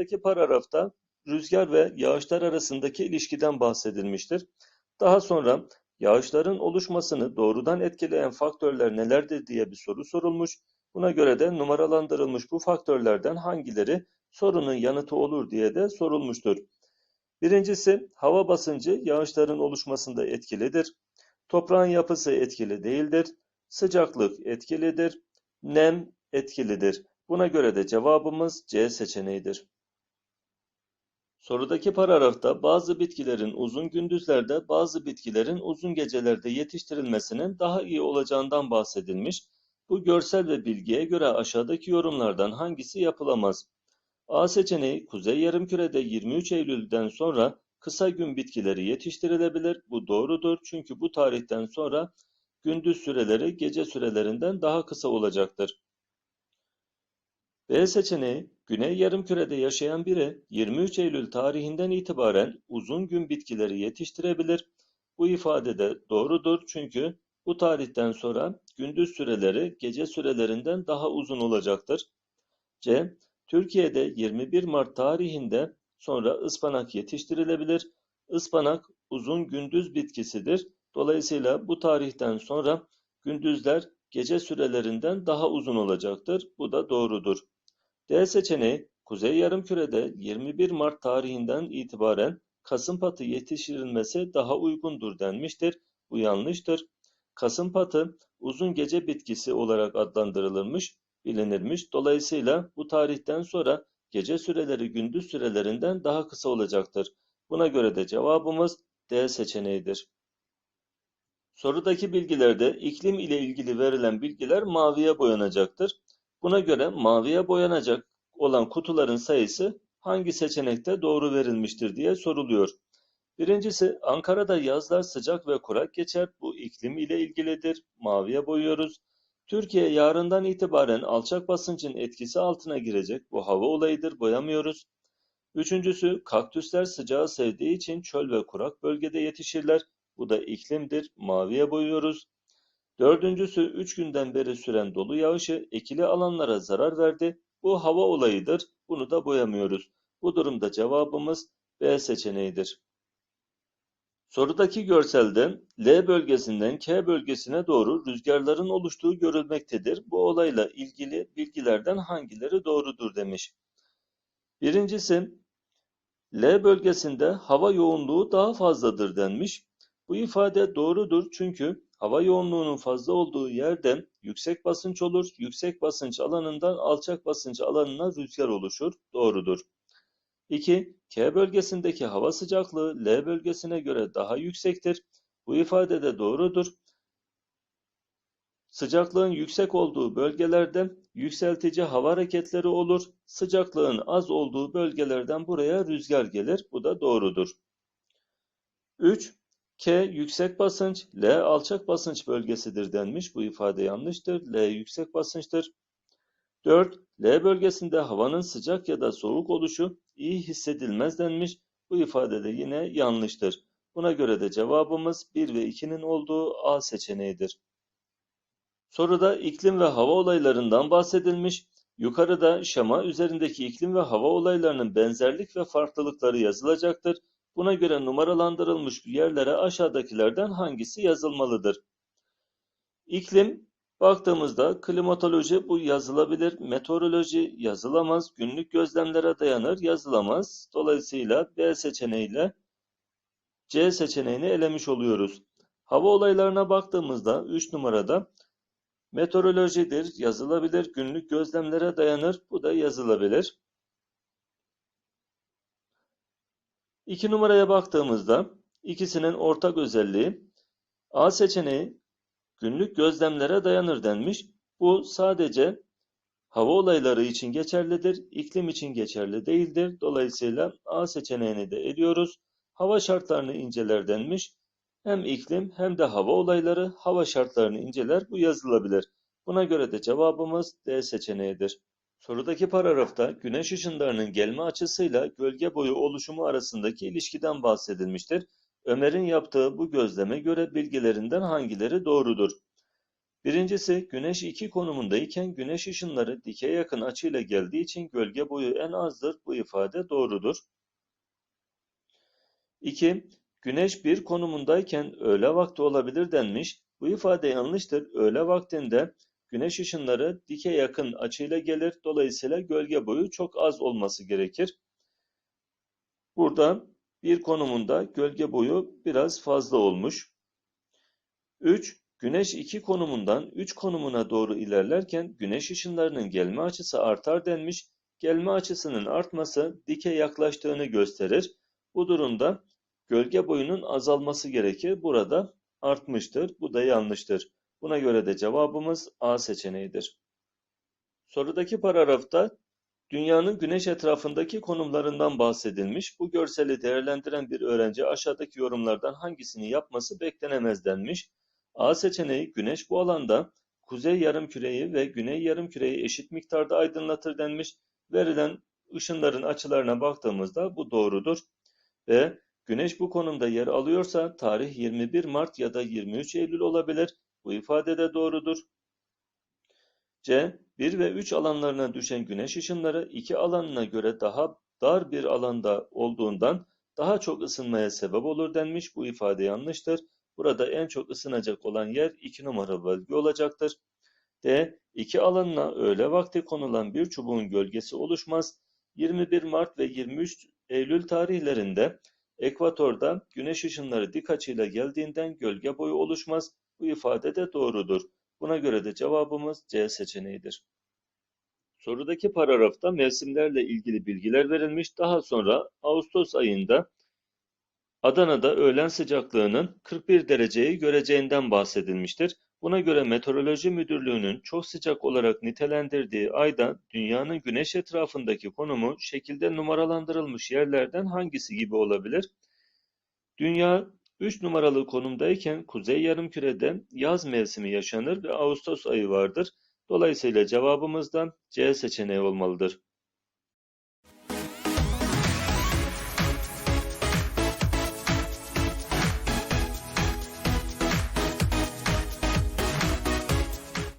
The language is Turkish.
Sorudaki paragrafta rüzgar ve yağışlar arasındaki ilişkiden bahsedilmiştir. Daha sonra yağışların oluşmasını doğrudan etkileyen faktörler nelerdir diye bir soru sorulmuş. Buna göre de numaralandırılmış bu faktörlerden hangileri sorunun yanıtı olur diye de sorulmuştur. Birincisi hava basıncı yağışların oluşmasında etkilidir. Toprağın yapısı etkili değildir. Sıcaklık etkilidir. Nem etkilidir. Buna göre de cevabımız C seçeneğidir. Sorudaki paragrafta bazı bitkilerin uzun gündüzlerde, bazı bitkilerin uzun gecelerde yetiştirilmesinin daha iyi olacağından bahsedilmiş. Bu görsel ve bilgiye göre aşağıdaki yorumlardan hangisi yapılamaz? A seçeneği Kuzey Yarımküre'de 23 Eylül'den sonra kısa gün bitkileri yetiştirilebilir. Bu doğrudur çünkü bu tarihten sonra gündüz süreleri gece sürelerinden daha kısa olacaktır. B seçeneği Güney Yarımküre'de yaşayan biri 23 Eylül tarihinden itibaren uzun gün bitkileri yetiştirebilir. Bu ifade de doğrudur çünkü bu tarihten sonra gündüz süreleri gece sürelerinden daha uzun olacaktır. C. Türkiye'de 21 Mart tarihinde sonra ıspanak yetiştirilebilir. Ispanak uzun gündüz bitkisidir. Dolayısıyla bu tarihten sonra gündüzler gece sürelerinden daha uzun olacaktır. Bu da doğrudur. D seçeneği Kuzey Yarımküre'de 21 Mart tarihinden itibaren kasımpatı yetiştirilmesi daha uygundur denmiştir. Bu yanlıştır. Kasımpatı uzun gece bitkisi olarak adlandırılırmış, bilinirmiş. Dolayısıyla bu tarihten sonra gece süreleri gündüz sürelerinden daha kısa olacaktır. Buna göre de cevabımız D seçeneğidir. Sorudaki bilgilerde iklim ile ilgili verilen bilgiler maviye boyanacaktır. Buna göre maviye boyanacak olan kutuların sayısı hangi seçenekte doğru verilmiştir diye soruluyor. Birincisi Ankara'da yazlar sıcak ve kurak geçer. Bu iklim ile ilgilidir. Maviye boyuyoruz. Türkiye yarından itibaren alçak basıncın etkisi altına girecek. Bu hava olayıdır. Boyamıyoruz. Üçüncüsü kaktüsler sıcağı sevdiği için çöl ve kurak bölgede yetişirler. Bu da iklimdir. Maviye boyuyoruz. Dördüncüsü üç günden beri süren dolu yağışı ekili alanlara zarar verdi. Bu hava olayıdır. Bunu da boyamıyoruz. Bu durumda cevabımız B seçeneğidir. Sorudaki görselde L bölgesinden K bölgesine doğru rüzgarların oluştuğu görülmektedir. Bu olayla ilgili bilgilerden hangileri doğrudur demiş. Birincisi L bölgesinde hava yoğunluğu daha fazladır denmiş. Bu ifade doğrudur çünkü hava yoğunluğunun fazla olduğu yerden yüksek basınç olur. Yüksek basınç alanından alçak basınç alanına rüzgar oluşur. Doğrudur. 2. K bölgesindeki hava sıcaklığı L bölgesine göre daha yüksektir. Bu ifade de doğrudur. Sıcaklığın yüksek olduğu bölgelerde yükseltici hava hareketleri olur. Sıcaklığın az olduğu bölgelerden buraya rüzgar gelir. Bu da doğrudur. 3. K yüksek basınç, L alçak basınç bölgesidir denmiş. Bu ifade yanlıştır. L yüksek basınçtır. 4. L bölgesinde havanın sıcak ya da soğuk oluşu iyi hissedilmez denmiş. Bu ifade de yine yanlıştır. Buna göre de cevabımız 1 ve 2'nin olduğu A seçeneğidir. Soruda iklim ve hava olaylarından bahsedilmiş. Yukarıda şema üzerindeki iklim ve hava olaylarının benzerlik ve farklılıkları yazılacaktır. Buna göre numaralandırılmış yerlere aşağıdakilerden hangisi yazılmalıdır? İklim, baktığımızda klimatoloji bu yazılabilir, meteoroloji yazılamaz, günlük gözlemlere dayanır yazılamaz. Dolayısıyla B seçeneğiyle C seçeneğini elemiş oluyoruz. Hava olaylarına baktığımızda 3 numarada meteorolojidir, yazılabilir, günlük gözlemlere dayanır, bu da yazılabilir. 2 numaraya baktığımızda ikisinin ortak özelliği A seçeneği günlük gözlemlere dayanır denmiş. Bu sadece hava olayları için geçerlidir, iklim için geçerli değildir. Dolayısıyla A seçeneğini de eliyoruz. Hava şartlarını inceler denmiş. Hem iklim hem de hava olayları hava şartlarını inceler. Bu yazılabilir. Buna göre de cevabımız D seçeneğidir. Sorudaki paragrafta güneş ışınlarının gelme açısıyla gölge boyu oluşumu arasındaki ilişkiden bahsedilmiştir. Ömer'in yaptığı bu gözleme göre bilgilerinden hangileri doğrudur? Birincisi Güneş 2 konumundayken Güneş ışınları dike yakın açıyla geldiği için gölge boyu en azdır. Bu ifade doğrudur. 2. Güneş 1 konumundayken öğle vakti olabilir denmiş. Bu ifade yanlıştır. Öğle vaktinde Güneş ışınları dike yakın açıyla gelir. Dolayısıyla gölge boyu çok az olması gerekir. Burada bir konumunda gölge boyu biraz fazla olmuş. 3. Güneş 2 konumundan 3 konumuna doğru ilerlerken güneş ışınlarının gelme açısı artar denmiş. Gelme açısının artması dike yaklaştığını gösterir. Bu durumda gölge boyunun azalması gerekir. Burada artmıştır. Bu da yanlıştır. Buna göre de cevabımız A seçeneğidir. Sorudaki paragrafta dünyanın güneş etrafındaki konumlarından bahsedilmiş. Bu görseli değerlendiren bir öğrenci aşağıdaki yorumlardan hangisini yapması beklenemez denmiş. A seçeneği güneş bu alanda kuzey yarımküreyi ve güney yarımküreyi eşit miktarda aydınlatır denmiş. Verilen ışınların açılarına baktığımızda bu doğrudur. Ve güneş bu konumda yer alıyorsa tarih 21 Mart ya da 23 Eylül olabilir. Bu ifade de doğrudur. C. 1 ve 3 alanlarına düşen güneş ışınları 2 alanına göre daha dar bir alanda olduğundan daha çok ısınmaya sebep olur denmiş. Bu ifade yanlıştır. Burada en çok ısınacak olan yer 2 numaralı bölge olacaktır. D. 2 alanına öğle vakti konulan bir çubuğun gölgesi oluşmaz. 21 Mart ve 23 Eylül tarihlerinde ekvatorda güneş ışınları dik açıyla geldiğinden gölge boyu oluşmaz. Bu ifade de doğrudur. Buna göre de cevabımız C seçeneğidir. Sorudaki paragrafta mevsimlerle ilgili bilgiler verilmiş. Daha sonra Ağustos ayında Adana'da öğlen sıcaklığının 41 dereceyi göreceğinden bahsedilmiştir. Buna göre Meteoroloji Müdürlüğü'nün çok sıcak olarak nitelendirdiği ayda dünyanın güneş etrafındaki konumu şekilde numaralandırılmış yerlerden hangisi gibi olabilir? Dünya 3 numaralı konumdayken kuzey yarımkürede yaz mevsimi yaşanır ve Ağustos ayı vardır. Dolayısıyla cevabımız da C seçeneği olmalıdır.